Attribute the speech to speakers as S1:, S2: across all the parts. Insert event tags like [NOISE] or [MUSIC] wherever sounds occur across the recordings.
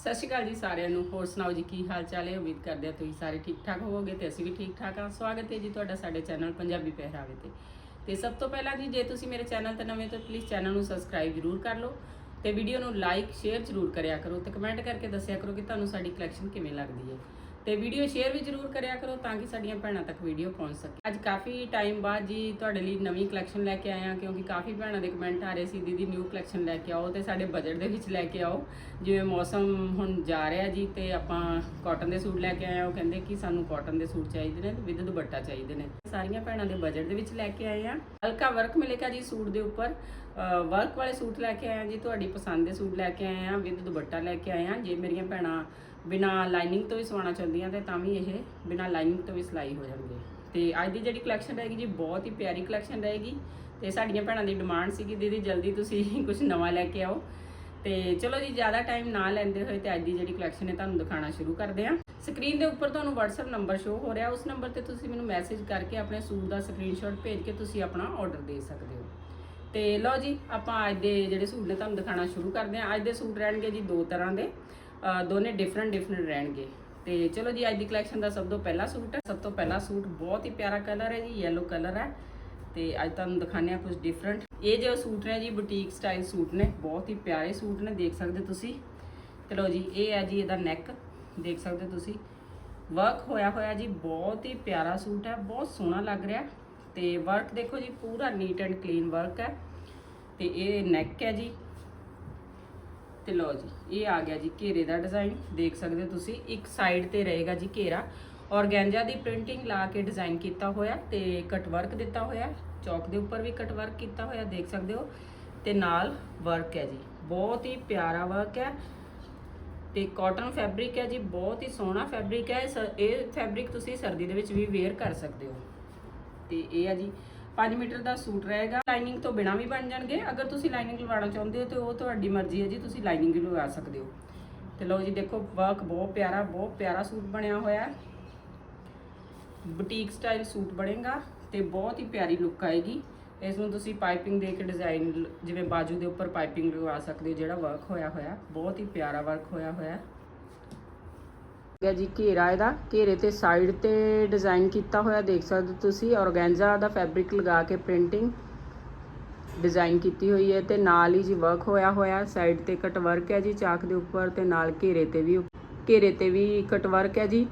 S1: ਸਤਿ ਸ਼੍ਰੀ ਅਕਾਲ ਜੀ ਸਾਰਿਆਂ ਨੂੰ। ਹੋਰ ਸੁਣਾਓ ਜੀ, ਕੀ ਹਾਲ ਚਾਲ ਹੈ? ਉਮੀਦ ਕਰਦੇ ਹਾਂ ਤੁਸੀਂ ਸਾਰੇ ਠੀਕ ਠਾਕ ਹੋਵੋਗੇ ਤੇ ਅਸੀਂ ਵੀ ਠੀਕ ਠਾਕ ਹਾਂ। ਸਵਾਗਤ ਹੈ ਜੀ ਤੁਹਾਡਾ ਸਾਡੇ ਚੈਨਲ ਪੰਜਾਬੀ ਪਹਿਰਾਵੇ ਤੇ। ਤੇ ਸਭ ਤੋਂ ਪਹਿਲਾਂ ਜੀ, ਜੇ ਤੁਸੀਂ ਮੇਰੇ ਚੈਨਲ ਤੇ ਨਵੇਂ ਹੋ, ਤਾਂ ਪਲੀਜ਼ ਚੈਨਲ ਨੂੰ ਸਬਸਕ੍ਰਾਈਬ ਜ਼ਰੂਰ ਕਰ ਲਓ ਤੇ ਵੀਡੀਓ ਨੂੰ ਲਾਈਕ ਸ਼ੇਅਰ ਜ਼ਰੂਰ ਕਰਿਆ ਕਰੋ ਤੇ ਕਮੈਂਟ ਕਰਕੇ ਦੱਸਿਆ ਕਰੋ ਕਿ ਤੁਹਾਨੂੰ ਸਾਡੀ ਕਲੈਕਸ਼ਨ ਕਿਵੇਂ ਲੱਗਦੀ ਹੈ। ਤੇ ਵੀਡੀਓ ਸ਼ੇਅਰ ਵੀ ਜ਼ਰੂਰ ਕਰਿਆ ਕਰੋ ਤਾਂ ਕਿ ਸਾਡੀਆਂ ਭੈਣਾਂ ਤੱਕ ਵੀਡੀਓ ਪਹੁੰਚ ਸਕੇ। ਅੱਜ ਕਾਫੀ ਟਾਈਮ ਬਾਅਦ ਜੀ ਤੁਹਾਡੇ ਲਈ ਨਵੀਂ ਕਲੈਕਸ਼ਨ ਲੈ ਕੇ ਆਏ ਹਾਂ, ਕਿਉਂਕਿ ਕਾਫੀ ਭੈਣਾਂ ਦੇ ਕਮੈਂਟ ਆ ਰਹੇ ਸੀ, ਦੀਦੀ ਨਿਊ ਕਲੈਕਸ਼ਨ ਲੈ ਕੇ ਆਓ ਤੇ ਸਾਡੇ ਬਜਟ ਦੇ ਵਿੱਚ ਲੈ ਕੇ ਆਓ। ਜਿਵੇਂ ਮੌਸਮ ਹੁਣ ਜਾ ਰਿਹਾ ਜੀ ਤੇ ਆਪਾਂ ਕਾਟਨ ਦੇ ਸੂਟ ਲੈ ਕੇ ਆਏ ਹਾਂ, ਉਹ ਕਹਿੰਦੇ ਕਿ ਸਾਨੂੰ ਕਾਟਨ ਦੇ ਸੂਟ ਚਾਹੀਦੇ ਨੇ ਵਿਦ ਦੁਪੱਟਾ ਚਾਹੀਦੇ ਨੇ। ਸਾਰੀਆਂ ਭੈਣਾਂ ਦੇ ਬਜਟ ਦੇ ਵਿੱਚ ਲੈ ਕੇ ਆਏ ਹਾਂ। ਹਲਕਾ ਵਰਕ ਮਿਲੇਗਾ ਜੀ ਸੂਟ ਦੇ ਉੱਪਰ। ਵਰਕ ਵਾਲੇ ਸੂਟ ਲੈ ਕੇ ਆਏ ਹਾਂ ਜੀ, ਤੁਹਾਡੀ ਪਸੰਦ ਦੇ ਸੂਟ ਲੈ ਕੇ ਆਏ ਹਾਂ, ਵਿਦ ਦੁਪੱਟਾ ਲੈ ਕੇ ਆਏ ਹਾਂ। ਜੇ ਮੇਰੀਆਂ ਭੈਣਾਂ ਬਿਨਾ ਲਾਈਨਿੰਗ ਤੋਂ ਵੀ ਸਵਾਉਣਾ ਚਾਹੁੰਦੀਆਂ ਤੇ ਤਾਂ ਵੀ ਇਹ ਬਿਨਾ ਲਾਈਨਿੰਗ ਤੋਂ ਵੀ ਸਿਲਾਈ ਹੋ ਜਾਣਗੇ। ਤੇ ਅੱਜ ਦੀ ਜਿਹੜੀ ਕਲੈਕਸ਼ਨ ਰਹੇਗੀ ਜੀ, ਬਹੁਤ ਹੀ ਪਿਆਰੀ ਕਲੈਕਸ਼ਨ ਰਹੇਗੀ। ਤੇ ਸਾਡੀਆਂ ਭੈਣਾਂ ਦੀ ਡਿਮਾਂਡ ਸੀ ਕਿ ਦੀਦੀ ਜਲਦੀ ਤੁਸੀਂ [LAUGHS] ਕੁਝ ਨਵਾਂ ਲੈ ਕੇ ਆਓ। ਤੇ ਚਲੋ ਜੀ, ਜ਼ਿਆਦਾ ਟਾਈਮ ਨਾ ਲੈਂਦੇ ਹੋਏ ਤੇ ਅੱਜ ਦੀ ਜਿਹੜੀ ਕਲੈਕਸ਼ਨ ਹੈ ਤੁਹਾਨੂੰ ਦਿਖਾਉਣਾ ਸ਼ੁਰੂ ਕਰਦੇ ਹਾਂ। ਸਕਰੀਨ ਦੇ ਉੱਪਰ ਤੁਹਾਨੂੰ WhatsApp ਨੰਬਰ ਸ਼ੋ ਹੋ ਰਿਹਾ। ਉਸ ਨੰਬਰ ਤੇ ਤੁਸੀਂ ਮੈਨੂੰ ਮੈਸੇਜ ਕਰਕੇ ਆਪਣੇ ਸੂਟ ਦਾ ਸਕਰੀਨਸ਼ਾਟ ਭੇਜ ਕੇ ਤੁਸੀਂ ਆਪਣਾ ਆਰਡਰ ਦੇ ਸਕਦੇ ਹੋ। ਤੇ ਲਓ ਜੀ, ਆਪਾਂ ਅੱਜ ਦੇ ਜਿਹੜੇ ਸੂਟ ਨੇ, ਤੁਹਾਨੂੰ ਦਿਖਾਉਣਾ ਸ਼ੁਰੂ ਕਰਦੇ ਹਾਂ। ਅੱਜ ਦੇ ਸੂਟ ਰਹਿਣਗੇ ਜੀ ਦੋ ਤਰ੍ਹਾਂ ਦੇ। ਦੋਨੇ ਡਿਫਰੈਂਟ ਡਿਫਰੈਂਟ ਰਹਿਣਗੇ। ਤੇ ਚਲੋ ਜੀ, ਅੱਜ ਦੀ ਕਲੈਕਸ਼ਨ ਦਾ ਸਭ ਤੋਂ ਪਹਿਲਾ ਸੂਟ ਹੈ। ਸਭ ਤੋਂ ਪਹਿਲਾ ਸੂਟ ਬਹੁਤ ਹੀ ਪਿਆਰਾ ਕਲਰ ਹੈ ਜੀ, yellow ਕਲਰ ਹੈ। ਤੇ ਅੱਜ ਤੁਹਾਨੂੰ ਦਿਖਾਣੇ ਆ ਕੁਝ ਡਿਫਰੈਂਟ ਇਹ ਜੋ ਸੂਟ ਨੇ ਜੀ ਬੁਟੀਕ ਸਟਾਈਲ ਸੂਟ ਨੇ, ਬਹੁਤ ਹੀ ਪਿਆਰੇ ਸੂਟ ਨੇ, ਦੇਖ ਸਕਦੇ ਤੁਸੀਂ। ਚਲੋ ਜੀ, ਇਹ ਹੈ ਜੀ ਇਹਦਾ ਨੈਕ ਦੇਖ ਸਕਦੇ ਤੁਸੀਂ। ਵਰਕ ਹੋਇਆ ਹੋਇਆ ਜੀ, ਬਹੁਤ ਹੀ ਪਿਆਰਾ ਸੂਟ ਹੈ, ਬਹੁਤ ਸੋਹਣਾ ਲੱਗ ਰਿਹਾ। ਤੇ ਵਰਕ ਦੇਖੋ ਜੀ, ਪੂਰਾ ਨੀਟ ਐਂਡ ਕਲੀਨ ਵਰਕ ਹੈ। ਤੇ ਇਹ ਨੈਕ ਹੈ ਜੀ। ਤੇ ਲਓ ਜੀ, ਇਹ ਆ ਗਿਆ ਜੀ ਘੇਰੇ ਦਾ ਡਿਜ਼ਾਈਨ ਦੇਖ ਸਕਦੇ ਹੋ ਤੁਸੀਂ, ਇੱਕ ਸਾਈਡ ਤੇ ਰਹੇਗਾ ਜੀ ਘੇਰਾ। ਔਰਗੈਂਜਾ ਦੀ ਪ੍ਰਿੰਟਿੰਗ ਲਾ ਕੇ ਡਿਜ਼ਾਈਨ ਕੀਤਾ ਹੋਇਆ ਤੇ ਕਟ ਵਰਕ ਦਿੱਤਾ ਹੋਇਆ ਚੌਕ ਦੇ ਉੱਪਰ ਵੀ ਕਟ ਵਰਕ ਕੀਤਾ ਹੋਇਆ, ਦੇਖ ਸਕਦੇ ਹੋ। ਤੇ ਨਾਲ ਵਰਕ ਹੈ ਜੀ। ਬਹੁਤ ਹੀ ਪਿਆਰਾ ਵਰਕ ਹੈ। ਤੇ ਕਾਟਨ ਫੈਬਰਿਕ ਹੈ ਜੀ, ਬਹੁਤ ਹੀ ਸੋਹਣਾ ਫੈਬਰਿਕ ਹੈ। ਸ- ਇਹ ਫੈਬਰਿਕ ਤੁਸੀਂ ਸਰਦੀ ਦੇ ਵਿੱਚ ਵੀ ਵੇਅਰ ਕਰ ਸਕਦੇ ਹੋ। ਤੇ ਇਹ ਹੈ ਜੀ 5 ਮੀਟਰ ਦਾ ਸੂਟ ਰਹੇਗਾ। ਲਾਈਨਿੰਗ ਤੋਂ ਬਿਨਾ ਵੀ ਬਣ ਜਾਣਗੇ। ਅਗਰ ਤੁਸੀਂ ਲਾਈਨਿੰਗ ਲਵਾਉਣਾ ਚਾਹੁੰਦੇ ਹੋ ਤੇ ਉਹ ਤੁਹਾਡੀ ਮਰਜ਼ੀ ਹੈ ਜੀ, ਤੁਸੀਂ ਲਾਈਨਿੰਗ ਲਵਾ ਸਕਦੇ ਹੋ। ਤੇ ਲਓ ਜੀ, ਦੇਖੋ ਵਰਕ ਬਹੁਤ ਪਿਆਰਾ ਬਹੁਤ ਪਿਆਰਾ ਸੂਟ ਬਣਿਆ ਹੋਇਆ ਹੈ। ਬੁਟੀਕ ਸਟਾਈਲ ਸੂਟ ਬਣੇਗਾ ਤੇ ਬਹੁਤ ਹੀ ਪਿਆਰੀ ਲੁੱਕ ਆਏਗੀ। ਇਸ ਨੂੰ ਤੁਸੀਂ ਪਾਈਪਿੰਗ ਦੇ ਕੇ ਡਿਜ਼ਾਈਨ ਜਿਵੇਂ ਬਾਜੂ ਦੇ ਉੱਪਰ ਪਾਈਪਿੰਗ ਲਗਾ ਸਕਦੇ ਹੋ, ਜਿਹੜਾ ਵਰਕ ਹੋਇਆ ਹੋਇਆ। ਬਹੁਤ ਹੀ ਪਿਆਰਾ ਵਰਕ ਹੋਇਆ ਹੋਇਆ ਗਿਆ ਜੀ ਘੇਰਾ ਇਹਦਾ। ਘੇਰੇ ਤੇ ਸਾਈਡ ਤੇ ਡਿਜ਼ਾਈਨ ਕੀਤਾ ਹੋਇਆ ਦੇਖ ਸਕਦੇ ਹੋ ਤੁਸੀਂ। ਔਰਗੈਂਜ਼ਾ ਦਾ ਫੈਬਰਿਕ ਲਗਾ ਕੇ ਪ੍ਰਿੰਟਿੰਗ ਡਿਜ਼ਾਈਨ ਕੀਤੀ ਹੋਈ ਹੈ ਤੇ ਨਾਲ ਹੀ ਜੀ ਵਰਕ ਹੋਇਆ ਹੋਇਆ। ਸਾਈਡ ਤੇ ਕਟ ਵਰਕ ਹੈ ਜੀ ਚਾਕ ਦੇ ਉੱਪਰ ਤੇ ਨਾਲ ਘੇਰੇ ਤੇ ਵੀ ਘੇਰੇ ਤੇ ਵੀ ਕਟ ਵਰਕ ਹੈ ਜੀ।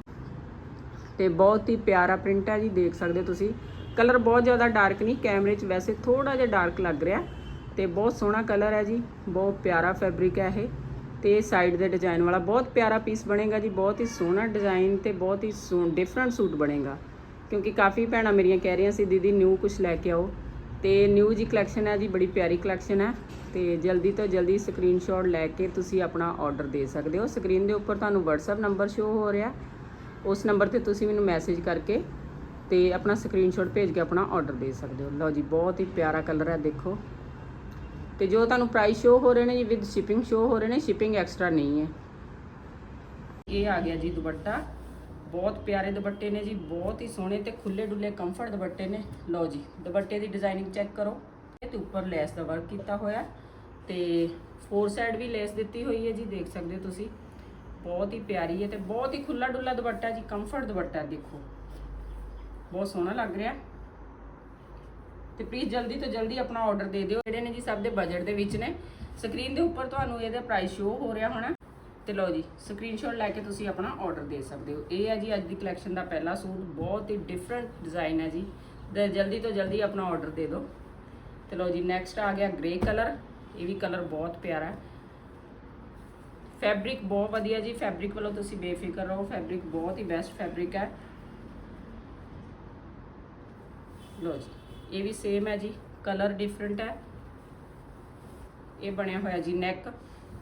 S1: ਤੇ ਬਹੁਤ ਹੀ ਪਿਆਰਾ ਪ੍ਰਿੰਟ ਹੈ ਜੀ, ਦੇਖ ਸਕਦੇ ਹੋ ਤੁਸੀਂ। ਕਲਰ ਬਹੁਤ ਜ਼ਿਆਦਾ ਡਾਰਕ ਨਹੀਂ ਕੈਮਰੇ 'ਚ ਵੈਸੇ ਥੋੜਾ ਜਿਹਾ ਡਾਰਕ ਲੱਗ ਰਿਹਾ। ਤੇ ਬਹੁਤ ਸੋਹਣਾ ਕਲਰ ਹੈ ਜੀ, ਬਹੁਤ ਪਿਆਰਾ ਫੈਬਰਿਕ ਹੈ ਇਹ। ਤੇ ਸਾਈਡ ਦੇ ਡਿਜ਼ਾਈਨ ਵਾਲਾ ਬਹੁਤ ਪਿਆਰਾ ਪੀਸ ਬਣੇਗਾ ਜੀ, ਬਹੁਤ ਹੀ ਸੋਹਣਾ ਡਿਜ਼ਾਈਨ ਤੇ ਬਹੁਤ ਹੀ ਡਿਫਰੈਂਟ ਸੂਟ ਬਣੇਗਾ। ਕਿਉਂਕਿ ਕਾਫੀ ਭੈਣਾਂ ਮੇਰੀਆਂ ਕਹਿ ਰਹੀਆਂ ਸੀ, ਦੀਦੀ ਨਿਊ ਕੁਝ ਲੈ ਕੇ ਆਓ। ਤੇ ਨਿਊ ਜੀ ਕਲੈਕਸ਼ਨ ਹੈ ਜੀ, ਬੜੀ ਪਿਆਰੀ ਕਲੈਕਸ਼ਨ ਹੈ। ਤੇ ਜਲਦੀ ਤੋਂ ਜਲਦੀ ਸਕਰੀਨਸ਼ਾਟ ਲੈ ਕੇ ਤੁਸੀਂ ਆਪਣਾ ਆਰਡਰ ਦੇ ਸਕਦੇ ਹੋ। ਸਕਰੀਨ ਦੇ ਉੱਪਰ ਤੁਹਾਨੂੰ WhatsApp ਨੰਬਰ ਸ਼ੋ ਹੋ ਰਿਹਾ। ਉਸ ਨੰਬਰ ਤੇ ਤੁਸੀਂ ਮੈਨੂੰ ਮੈਸੇਜ ਕਰਕੇ ਤੇ ਆਪਣਾ ਸਕਰੀਨਸ਼ਾਟ ਭੇਜ ਕੇ ਆਪਣਾ ਆਰਡਰ ਦੇ ਸਕਦੇ ਹੋ। ਲਓ ਜੀ, ਬਹੁਤ ਹੀ ਪਿਆਰਾ ਕਲਰ ਹੈ, ਦੇਖੋ। ਤੇ ਜੋ ਤੁਹਾਨੂੰ ਪ੍ਰਾਈਸ ਸ਼ੋ ਹੋ ਰਹੇ ਨੇ ਜੀ ਵਿਦ ਸ਼ਿਪਿੰਗ ਸ਼ੋ ਹੋ ਰਹੇ ਨੇ ਸ਼ਿਪਿੰਗ ਐਕਸਟਰਾ ਨਹੀਂ ਹੈ। ਇਹ ਆ ਗਿਆ ਜੀ ਦੁਪੱਟਾ। ਬਹੁਤ ਪਿਆਰੇ ਦੁਪੱਟੇ ਨੇ ਜੀ, ਬਹੁਤ ਹੀ ਸੋਹਣੇ ਤੇ ਖੁੱਲੇ ਡੁੱਲੇ ਕੰਫਰਟ ਦੁਪੱਟੇ ਨੇ। ਲਓ ਜੀ, ਦੁਪੱਟੇ ਦੀ ਡਿਜ਼ਾਈਨਿੰਗ ਚੈੱਕ ਕਰੋ। ਤੇ ਉੱਪਰ ਲੈਸ ਦਾ ਵਰਕ ਕੀਤਾ ਹੋਇਆ। ਤੇ ਫੋਰ ਸਾਈਡ ਵੀ ਲੈਸ ਦਿੱਤੀ ਹੋਈ ਹੈ ਜੀ, ਦੇਖ ਸਕਦੇ ਹੋ ਤੁਸੀਂ। ਬਹੁਤ ਹੀ ਪਿਆਰੀ ਹੈ ਤੇ ਬਹੁਤ ਹੀ ਖੁੱਲਾ ਡੁੱਲਾ ਦੁਪੱਟਾ ਜੀ ਕੰਫਰਟ ਦੁਪੱਟਾ ਦੇਖੋ। ਬਹੁਤ ਸੋਹਣਾ ਲੱਗ ਰਿਹਾ। ਤੇ ਪਲੀਜ਼ ਜਲਦੀ ਤੋਂ ਜਲਦੀ ਆਪਣਾ ਆਰਡਰ ਦੇ ਦਿਓ। ਜਿਹੜੇ ਨੇ ਜੀ ਸਭ ਦੇ ਬਜਟ ਦੇ ਵਿੱਚ ਨੇ। ਸਕਰੀਨ ਦੇ ਉੱਪਰ ਤੁਹਾਨੂੰ ਇਹਦਾ ਪ੍ਰਾਈਸ ਸ਼ੋ ਹੋ ਰਿਹਾ ਹੋਣਾ। ਤੇ ਲਓ ਜੀ ਸਕਰੀਨਸ਼ਾਟ ਲੈ ਕੇ ਤੁਸੀਂ ਆਪਣਾ ਆਰਡਰ ਦੇ ਸਕਦੇ ਹੋ। ਇਹ ਹੈ ਜੀ ਅੱਜ ਦੀ ਕਲੈਕਸ਼ਨ ਦਾ ਪਹਿਲਾ ਸੂਟ। ਬਹੁਤ ਹੀ ਡਿਫਰੈਂਟ ਡਿਜ਼ਾਈਨ ਹੈ ਜੀ। ਤੇ ਜਲਦੀ ਤੋਂ ਜਲਦੀ ਆਪਣਾ ਆਰਡਰ ਦੇ ਦਿਓ। ਤੇ ਲਓ ਜੀ ਨੈਕਸਟ ਆ ਗਿਆ ਗ੍ਰੇ ਕਲਰ ਇਹ ਵੀ ਕਲਰ ਬਹੁਤ ਪਿਆਰਾ ਹੈ। ਫੈਬਰਿਕ ਬਹੁਤ ਵਧੀਆ ਜੀ। ਫੈਬਰਿਕ ਵੱਲੋਂ ਤੁਸੀਂ ਬੇਫਿਕਰ ਰਹੋ। ਫੈਬਰਿਕ ਬਹੁਤ ਹੀ ਬੈਸਟ ਫੈਬਰਿਕ ਹੈ। ਲੋ ਜੀ। ਇਹ ਵੀ ਸੇਮ ਹੈ ਜੀ ਕਲਰ ਡਿਫਰੈਂਟ ਹੈ। ਇਹ ਬਣਿਆ ਹੋਇਆ ਜੀ ਨੈਕ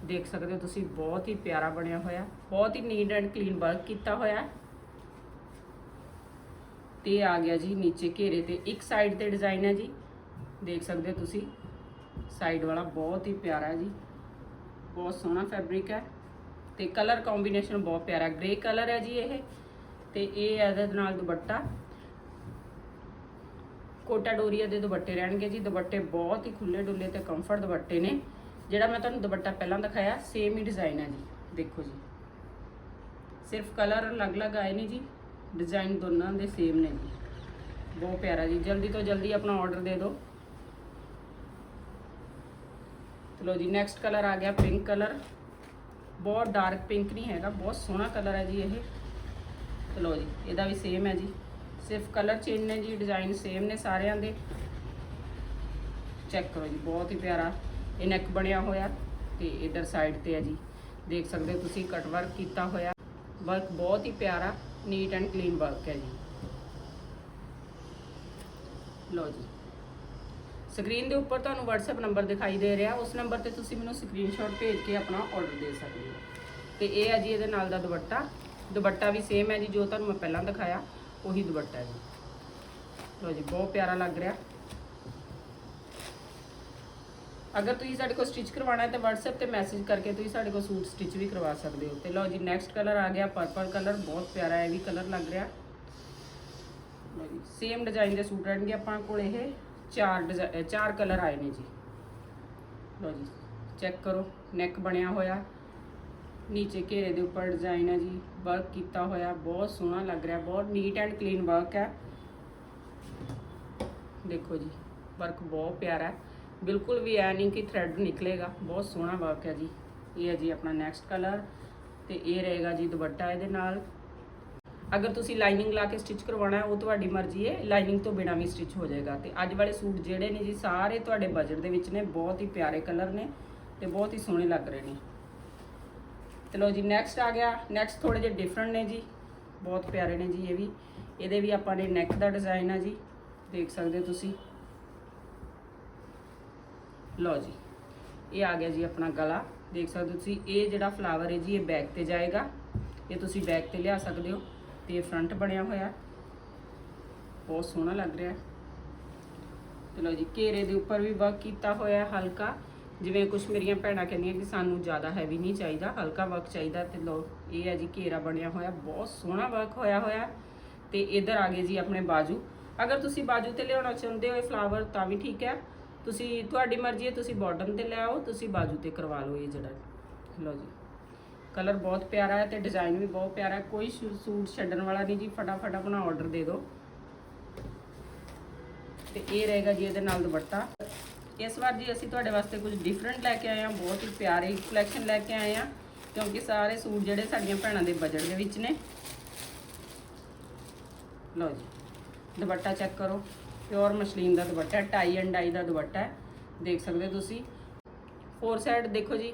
S1: ਦੇਖ ਸਕਦੇ ਹੋ ਤੁਸੀਂ, ਬਹੁਤ ਹੀ ਪਿਆਰਾ ਬਣਿਆ ਹੋਇਆ। ਬਹੁਤ ਹੀ ਨੀਟ ਐਂਡ ਕਲੀਨ ਵਰਕ ਕੀਤਾ ਹੋਇਆ। ਹੈ। ਤੇ ਆ ਗਿਆ ਜੀ ਨੀਚੇ ਘੇਰੇ ਤੇ, ਇੱਕ ਸਾਈਡ ਤੇ ਡਿਜ਼ਾਈਨ ਹੈ ਜੀ। ਦੇਖ ਸਕਦੇ ਹੋ ਤੁਸੀਂ ਸਾਈਡ ਵਾਲਾ ਬਹੁਤ ਹੀ ਪਿਆਰਾ ਹੈ ਜੀ। ਬਹੁਤ ਸੋਹਣਾ ਫੈਬਰਿਕ ਹੈ। ਤੇ ਕਲਰ ਕੰਬੀਨੇਸ਼ਨ ਬਹੁਤ ਪਿਆਰਾ ਗ੍ਰੇ ਕਲਰ ਹੈ ਜੀ ਇਹ। ਤੇ ਇਹ ਇਹਦੇ ਨਾਲ ਦੁਪੱਟਾ। ਕੋਟਾ ਡੋਰੀਆ ਦੇ ਦੁਪੱਟੇ ਰਹਿਣਗੇ ਜੀ। ਦੁਪੱਟੇ ਬਹੁਤ ਹੀ ਖੁੱਲੇ ਡੁੱਲੇ ਤੇ ਕੰਫਰਟ ਦੁਪੱਟੇ ਨੇ। ਜਿਹੜਾ ਮੈਂ ਤੁਹਾਨੂੰ ਦੁਪੱਟਾ ਪਹਿਲਾਂ ਦਿਖਾਇਆ ਸੇਮ ਹੀ ਡਿਜ਼ਾਈਨ ਹੈ ਜੀ। ਦੇਖੋ ਜੀ। ਸਿਰਫ ਕਲਰ ਅਲੱਗ-ਅਲੱਗ ਆਏ ਨੇ ਜੀ। ਡਿਜ਼ਾਈਨ ਦੋਨਾਂ ਦੇ ਸੇਮ ਨੇ ਜੀ। ਬਹੁਤ ਪਿਆਰਾ ਜੀ। ਜਲਦੀ ਤੋਂ ਜਲਦੀ ਆਪਣਾ ਆਰਡਰ ਦੇ ਦਿਓ। ਚਲੋ ਜੀ ਨੈਕਸਟ ਕਲਰ ਆ ਗਿਆ ਪਿੰਕ ਕਲਰ ਬਹੁਤ ਡਾਰਕ ਪਿੰਕ ਨਹੀਂ ਹੈਗਾ, ਬਹੁਤ ਸੋਹਣਾ ਕਲਰ ਹੈ ਜੀ ਇਹ। ਚਲੋ ਜੀ, ਇਹਦਾ ਵੀ ਸੇਮ ਹੈ ਜੀ। ਸਿਰਫ ਕਲਰ ਚੇਂਜ ਨੇ ਜੀ ਡਿਜ਼ਾਈਨ ਸੇਮ ਨੇ ਸਾਰਿਆਂ ਦੇ। ਚੈੱਕ ਕਰੋ ਜੀ, ਬਹੁਤ ਹੀ ਪਿਆਰਾ ਇਹ ਨੈਕ ਬਣਿਆ ਹੋਇਆ ਤੇ ਇਧਰ ਸਾਈਡ ਤੇ ਹੈ ਜੀ। ਦੇਖ ਸਕਦੇ ਹੋ ਤੁਸੀਂ ਕਟ ਵਰਕ ਕੀਤਾ ਹੋਇਆ। ਵਰਕ ਬਹੁਤ ਹੀ ਪਿਆਰਾ ਨੀਟ ਐਂਡ ਕਲੀਨ ਵਰਕ ਹੈ ਜੀ। ਲਓ ਜੀ। ਸਕਰੀਨ ਦੇ ਉੱਪਰ ਤੁਹਾਨੂੰ WhatsApp ਨੰਬਰ ਦਿਖਾਈ ਦੇ ਰਿਹਾ। ਉਸ ਨੰਬਰ ਤੇ ਤੁਸੀਂ ਮੈਨੂੰ ਸਕਰੀਨਸ਼ਾਟ ਭੇਜ ਕੇ ਆਪਣਾ ਆਰਡਰ ਦੇ ਸਕਦੇ ਹੋ। ਤੇ ਇਹ ਹੈ ਜੀ ਇਹਦੇ ਨਾਲ ਦਾ ਦੁਪੱਟਾ। ਦੁਪੱਟਾ ਵੀ ਸੇਮ ਹੈ ਜੀ, ਜੋ ਤੁਹਾਨੂੰ ਮੈਂ ਪਹਿਲਾਂ ਦਿਖਾਇਆ। ਉਹੀ ਦੁਪੱਟਾ ਹੈ ਜੀ। ਲਓ ਜੀ, ਬਹੁਤ ਪਿਆਰਾ ਲੱਗ ਰਿਹਾ। ਅਗਰ ਤੁਸੀਂ ਸਾਡੇ ਕੋਲ ਸਟਿਚ ਕਰਵਾਉਣਾ ਹੈ ਤਾਂ WhatsApp ਤੇ ਮੈਸੇਜ ਕਰਕੇ ਤੁਸੀਂ ਸਾਡੇ ਕੋਲ ਸੂਟ ਸਟਿਚ ਵੀ ਕਰਵਾ ਸਕਦੇ ਹੋ। ਤੇ ਲਓ ਜੀ ਨੈਕਸਟ ਕਲਰ ਆ ਗਿਆ ਪਰਪਲ ਕਲਰ ਬਹੁਤ ਪਿਆਰਾ ਹੈ ਵੀ ਕਲਰ ਲੱਗ ਰਿਹਾ। ਲਓ ਜੀ ਸੇਮ ਡਿਜ਼ਾਈਨ ਦੇ ਸੂਟ ਰਹਿਣਗੇ ਆਪਾਂ ਕੋਲ ਇਹ। ਚਾਰ ਡਿਜ਼ਾਈਨ ਚਾਰ ਕਲਰ ਆਏ ਨੇ ਜੀ। ਲਓ ਜੀ ਚੈੱਕ ਕਰੋ ਨੈਕ ਬਣਿਆ ਹੋਇਆ। ਨੀਚੇ ਘੇਰੇ ਦੇ ਉੱਪਰ ਡਿਜ਼ਾਈਨ ਹੈ ਜੀ ਵਰਕ ਕੀਤਾ ਹੋਇਆ, ਬਹੁਤ ਸੋਹਣਾ ਲੱਗ ਰਿਹਾ, ਬਹੁਤ ਨੀਟ ਐਂਡ ਕਲੀਨ ਵਰਕ ਹੈ। ਦੇਖੋ ਜੀ ਵਰਕ ਬਹੁਤ ਪਿਆਰਾ ਹੈ। ਬਿਲਕੁਲ ਵੀ ਐ ਨਹੀਂ ਕਿ ਥ੍ਰੈਡ ਨਿਕਲੇਗਾ, ਬਹੁਤ ਸੋਹਣਾ ਵਰਕ ਹੈ ਜੀ। ਇਹ ਹੈ ਜੀ ਆਪਣਾ ਨੈਕਸਟ ਕਲਰ ਤੇ ਇਹ ਰਹੇਗਾ ਜੀ ਦੁਪੱਟਾ ਇਹਦੇ ਨਾਲ। ਅਗਰ ਤੁਸੀਂ ਲਾਈਨਿੰਗ ਲਾ ਕੇ ਸਟਿਚ ਕਰਵਾਉਣਾ ਹੈ, ਉਹ ਤੁਹਾਡੀ ਮਰਜ਼ੀ ਹੈ ਲਾਈਨਿੰਗ ਤੋਂ ਬਿਨਾ ਵੀ ਸਟਿਚ ਹੋ ਜਾਏਗਾ। ਤੇ ਅੱਜ ਵਾਲੇ ਸੂਟ ਜਿਹੜੇ ਨੇ ਜੀ, ਸਾਰੇ ਤੁਹਾਡੇ ਬਜਟ ਦੇ ਵਿੱਚ ਨੇ, ਬਹੁਤ ਹੀ ਪਿਆਰੇ ਕਲਰ ਨੇ ਤੇ ਬਹੁਤ ਹੀ ਸੋਹਣੇ ਲੱਗ ਰਹੇ ਨੇ। ਚਲੋ ਜੀ ਨੈਕਸਟ ਆ ਗਿਆ। ਨੈਕਸਟ ਥੋੜੇ ਜਿਹੇ ਡਿਫਰੈਂਟ ਨੇ ਜੀ। ਬਹੁਤ ਪਿਆਰੇ ਨੇ ਜੀ ਇਹ ਵੀ। ਇਹਦੇ ਵੀ ਆਪਾਂ ਨੇ ਨੈਕ ਦਾ ਡਿਜ਼ਾਈਨ ਆ ਜੀ। ਦੇਖ ਸਕਦੇ ਹੋ ਤੁਸੀਂ। ਲਓ ਜੀ, ਇਹ ਆ ਗਿਆ ਜੀ ਆਪਣਾ ਗਲਾ। ਦੇਖ ਸਕਦੇ ਹੋ ਤੁਸੀਂ, ਇਹ ਜਿਹੜਾ ਫਲਾਵਰ ਹੈ ਜੀ, ਇਹ ਬੈਕ ਤੇ ਜਾਏਗਾ। ਇਹ ਤੁਸੀਂ ਬੈਕ ਤੇ ਲਿਆ ਸਕਦੇ ਹੋ ਤੇ ਇਹ ਫਰੰਟ ਬਣਿਆ ਹੋਇਆ। ਬਹੁਤ ਸੋਹਣਾ ਲੱਗ ਰਿਹਾ। ਹੈ ਚਲੋ ਜੀ, ਘੇਰੇ ਦੇ ਉੱਪਰ ਵੀ ਵਰਕ ਕੀਤਾ ਹੋਇਆ ਹਲਕਾ। ਜਿਵੇਂ ਕੁਝ ਮੇਰੀਆਂ ਭੈਣਾਂ ਕਹਿੰਦੀਆਂ ਕਿ ਸਾਨੂੰ ਜ਼ਿਆਦਾ ਹੈਵੀ ਨਹੀਂ ਚਾਹੀਦਾ, ਹਲਕਾ ਵਰਕ ਚਾਹੀਦਾ ਤੇ ਲੋ ਇਹ ਹੈ ਜੀ ਘੇਰਾ ਬਣਿਆ ਹੋਇਆ, ਬਹੁਤ ਸੋਹਣਾ ਵਰਕ ਹੋਇਆ ਹੋਇਆ ਤੇ ਇਧਰ ਆ ਗਏ ਜੀ ਆਪਣੇ ਬਾਜੂ। ਅਗਰ ਤੁਸੀਂ ਬਾਜੂ ਤੇ ਲਿਆਉਣਾ ਚਾਹੁੰਦੇ ਹੋ ਇਹ ਫਲਾਵਰ ਤਾਂ ਵੀ ਠੀਕ ਹੈ। ਤੁਸੀਂ, ਤੁਹਾਡੀ ਮਰਜ਼ੀ ਹੈ, ਤੁਸੀਂ ਬਾਟਮ ਤੇ ਲੈ ਆਓ, ਤੁਸੀਂ ਬਾਜੂ ਤੇ ਕਰਵਾ ਲਓ ਇਹ ਜਿਹੜਾ। ਲਓ ਜੀ। ਕਲਰ ਬਹੁਤ ਪਿਆਰਾ ਹੈ ਤੇ ਡਿਜ਼ਾਈਨ ਵੀ ਬਹੁਤ ਪਿਆਰਾ ਹੈ। ਕੋਈ ਸ਼ੂ- ਸੂਟ ਛੱਡਣ ਵਾਲਾ ਨਹੀਂ ਜੀ, ਫਟਾਫਟ ਆਪਣਾ ਆਰਡਰ ਦੇ ਦਿਓ। ਤੇ ਇਹ ਰਹੇਗਾ ਜੀ ਇਹਦੇ ਨਾਲ ਦੁਪੱਟਾ। ਇਸ ਵਾਰ ਜੀ ਅਸੀਂ ਤੁਹਾਡੇ ਵਾਸਤੇ ਕੁਝ ਡਿਫਰੈਂਟ ਲੈ ਕੇ ਆਏ ਹਾਂ, ਬਹੁਤ ਹੀ ਪਿਆਰੀ ਕਲੈਕਸ਼ਨ ਲੈ ਕੇ ਆਏ ਹਾਂ, ਕਿਉਂਕਿ ਸਾਰੇ ਸੂਟ ਜਿਹੜੇ ਸਾਡੀਆਂ ਭੈਣਾਂ ਦੇ ਬਜਟ ਦੇ ਵਿੱਚ ਨੇ। ਲਓ ਜੀ, ਦੁਪੱਟਾ ਚੈੱਕ ਕਰੋ ਪਿਓਰ ਮਸ਼ਲੀਨ ਦਾ ਦੁਪੱਟਾ ਹੈ ਟਾਈ ਐਂਡ ਡਾਈ ਦਾ ਦੁਪੱਟਾ ਹੈ, ਦੇਖ ਸਕਦੇ ਹੋ ਤੁਸੀਂ। ਫੋਰ ਸਾਈਡ ਦੇਖੋ ਜੀ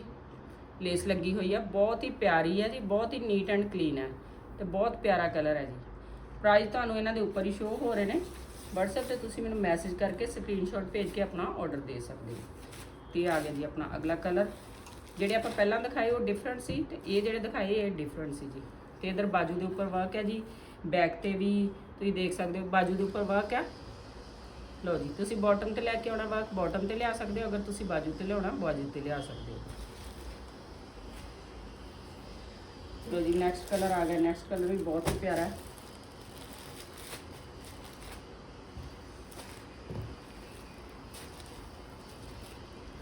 S1: ਲੇਸ ਲੱਗੀ ਹੋਈ ਆ, ਬਹੁਤ ਹੀ ਪਿਆਰੀ ਹੈ ਜੀ, ਬਹੁਤ ਹੀ ਨੀਟ ਐਂਡ ਕਲੀਨ ਹੈ ਤੇ ਬਹੁਤ ਪਿਆਰਾ ਕਲਰ ਹੈ ਜੀ। ਪ੍ਰਾਈਸ ਤੁਹਾਨੂੰ ਇਹਨਾਂ ਦੇ ਉੱਪਰ ਹੀ ਸ਼ੋ ਹੋ ਰਹੇ ਨੇ। WhatsApp ਤੇ ਤੁਸੀਂ ਮੈਨੂੰ ਮੈਸੇਜ ਕਰਕੇ ਸਕਰੀਨਸ਼ਾਟ ਭੇਜ ਕੇ ਆਪਣਾ ਆਰਡਰ ਦੇ ਸਕਦੇ ਹੋ। ਤੇ ਇਹ ਆ ਗਿਆ ਜੀ ਆਪਣਾ ਅਗਲਾ ਕਲਰ ਜਿਹੜੇ ਆਪਾਂ ਪਹਿਲਾਂ ਦਿਖਾਏ ਉਹ ਡਿਫਰੈਂਟ ਸੀ ਤੇ ਇਹ ਜਿਹੜੇ ਦਿਖਾਏ ਇਹ ਡਿਫਰੈਂਟ ਸੀ ਜੀ। ਤੇ ਇਧਰ ਬਾਜੂ ਦੇ ਉੱਪਰ ਵਰਕ ਹੈ ਜੀ। ਬੈਕ ਤੇ ਵੀ ਤੁਸੀਂ ਦੇਖ ਸਕਦੇ ਹੋ ਬਾਜੂ ਦੇ ਉੱਪਰ ਵਰਕ ਹੈ। ਲਓ ਜੀ, ਤੁਸੀਂ ਬਾਟਮ ਤੇ ਲੈ ਕੇ ਆਉਣਾ ਵਰਕ ਬਾਟਮ ਤੇ ਲਿਆ ਸਕਦੇ ਹੋ। ਅਗਰ ਤੁਸੀਂ ਬਾਜੂ ਤੇ ਲਿਆਉਣਾ, ਬਾਜੂ ਤੇ ਲਿਆ ਸਕਦੇ ਹੋ। ਲਓ ਜੀ ਨੈਕਸਟ ਕਲਰ ਆ ਗਿਆ। ਨੈਕਸਟ ਕਲਰ ਵੀ ਬਹੁਤ ਹੀ ਪਿਆਰਾ ਹੈ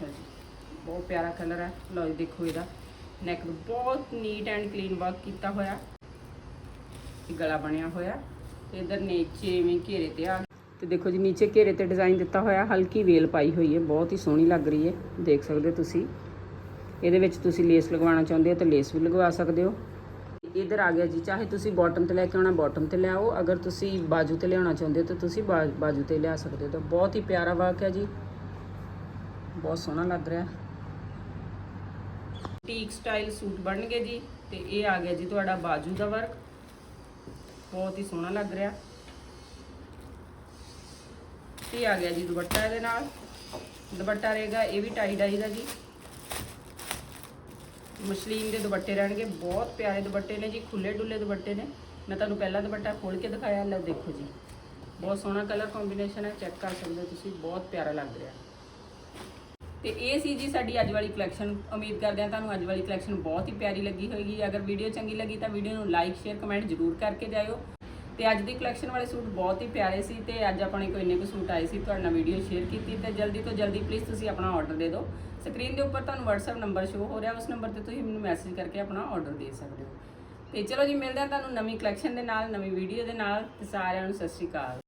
S1: ਲਓ ਜੀ, ਬਹੁਤ ਪਿਆਰਾ ਕਲਰ ਹੈ। ਲਓ ਜੀ, ਦੇਖੋ ਇਹਦਾ। ਨੈਕ ਬਹੁਤ ਨੀਟ ਐਂਡ ਕਲੀਨ ਵਰਕ ਕੀਤਾ ਹੋਇਆ। ਇਹ ਗਲਾ ਬਣਿਆ ਹੋਇਆ। ਤੇ ਇਧਰ ਨੀਚੇ ਇਵੇਂ ਘੇਰੇ ਤੇ ਆ। ਤੇ ਦੇਖੋ ਜੀ, ਨੀਚੇ ਘੇਰੇ ਤੇ ਡਿਜ਼ਾਈਨ ਦਿੱਤਾ ਹੋਇਆ। ਹਲਕੀ ਵੇਲ ਪਾਈ ਹੋਈ ਹੈ। ਬਹੁਤ ਹੀ ਸੋਹਣੀ ਲੱਗ ਰਹੀ ਹੈ। ਦੇਖ ਸਕਦੇ ਹੋ ਤੁਸੀਂ। ਇਹਦੇ ਵਿੱਚ ਤੁਸੀਂ ਲੇਸ ਲਗਵਾਉਣਾ ਚਾਹੁੰਦੇ ਹੋ ਤਾਂ ਲੇਸ ਵੀ ਲਗਵਾ ਸਕਦੇ ਹੋ। ਇਧਰ ਆ ਗਿਆ ਜੀ। ਚਾਹੇ ਤੁਸੀਂ ਬਾਟਮ ਤੇ ਲੈ ਕੇ ਆਉਣਾ ਬਾਟਮ ਤੇ ਲਿਆਓ। ਅਗਰ ਤੁਸੀਂ ਬਾਜੂ ਤੇ ਲਿਆਉਣਾ ਚਾਹੁੰਦੇ ਹੋ ਤਾਂ ਤੁਸੀਂ ਬਾਜੂ ਤੇ ਲਿਆ ਸਕਦੇ ਹੋ। ਤਾਂ ਬਹੁਤ ਹੀ ਪਿਆਰਾ ਵਰਕ ਹੈ ਜੀ। ਬਹੁਤ ਸੋਹਣਾ ਲੱਗ ਰਿਹਾ। ਟੀਕ ਸਟਾਈਲ ਸੂਟ ਬਣਨਗੇ ਜੀ, ਤੇ ਇਹ ਆ ਗਿਆ ਜੀ ਤੁਹਾਡਾ ਬਾਜੂ ਦਾ ਵਰਕ ਬਹੁਤ ਹੀ ਸੋਹਣਾ ਲੱਗ ਰਿਹਾ। ਇਹ ਆ ਗਿਆ ਜੀ ਦੁਪੱਟਾ ਇਹਦੇ ਨਾਲ। ਦੁਪੱਟਾ ਰਹੇਗਾ, ਇਹ ਵੀ ਟਾਈ ਡਾਈ ਦਾ ਜੀ। ਮਸ਼ਲੀਨ ਦੇ ਦੁਪੱਟੇ ਰਹਿਣਗੇ, ਬਹੁਤ ਪਿਆਰੇ ਦੁਪੱਟੇ ਨੇ ਜੀ ਖੁੱਲੇ ਡੁੱਲੇ ਦੁਪੱਟੇ ਨੇ। ਮੈਂ ਤੁਹਾਨੂੰ ਪਹਿਲਾਂ ਦੁਪੱਟਾ ਖੋਲ ਕੇ ਦਿਖਾਇਆ, ਲੈ ਦੇਖੋ ਜੀ। ਬਹੁਤ ਸੋਹਣਾ ਕਲਰ ਕੰਬੀਨੇਸ਼ਨ ਹੈ ਚੈੱਕ ਕਰ ਸਕਦੇ ਹੋ ਤੁਸੀਂ, ਬਹੁਤ ਪਿਆਰਾ ਲੱਗ ਰਿਹਾ। ਤੇ ਇਹ ਸੀ ਜੀ ਸਾਡੀ ਅੱਜ ਵਾਲੀ ਕਲੈਕਸ਼ਨ ਉਮੀਦ ਕਰਦੇ ਹਾਂ ਤੁਹਾਨੂੰ ਅੱਜ ਵਾਲੀ ਕਲੈਕਸ਼ਨ ਬਹੁਤ ਹੀ ਪਿਆਰੀ ਲੱਗੀ ਹੋਏਗੀ। ਅਗਰ ਵੀਡੀਓ ਚੰਗੀ ਲੱਗੀ ਤਾਂ ਵੀਡੀਓ ਨੂੰ ਲਾਈਕ ਸ਼ੇਅਰ ਕਮੈਂਟ ਜ਼ਰੂਰ ਕਰਕੇ ਜਾਇਓ। ਤੇ ਅੱਜ ਦੀ ਕਲੈਕਸ਼ਨ ਵਾਲੇ ਸੂਟ ਬਹੁਤ ਹੀ ਪਿਆਰੇ ਸੀ ਤੇ ਅੱਜ ਆਪਾਂ ਨੇ ਕੋਈ ਇੰਨੇ ਕੁ ਸੂਟ ਆਏ ਸੀ, ਤੁਹਾਡੇ ਨਾਲ ਵੀਡੀਓ ਸ਼ੇਅਰ ਕੀਤੀ ਤੇ ਜਲਦੀ ਤੋਂ ਜਲਦੀ ਪਲੀਜ਼ ਤੁਸੀਂ ਆਪਣਾ ਆਰਡਰ ਦੇ ਦਿਓ। ਸਕਰੀਨ ਦੇ ਉੱਪਰ ਤੁਹਾਨੂੰ WhatsApp ਨੰਬਰ ਸ਼ੋ ਹੋ ਰਿਹਾ, ਉਸ ਨੰਬਰ ਤੇ ਤੁਸੀਂ ਮੈਨੂੰ ਮੈਸੇਜ ਕਰਕੇ ਆਪਣਾ ਆਰਡਰ ਦੇ ਸਕਦੇ ਹੋ। ਤੇ ਚਲੋ ਜੀ, ਮਿਲਦੇ ਹਾਂ ਤੁਹਾਨੂੰ ਨਵੀਂ ਕਲੈਕਸ਼ਨ ਦੇ ਨਾਲ, ਨਵੀਂ ਵੀਡੀਓ ਦੇ ਨਾਲ। ਤੇ ਸਾਰਿਆਂ ਨੂੰ ਸਤਿ ਸ਼੍ਰੀ ਅਕਾਲ।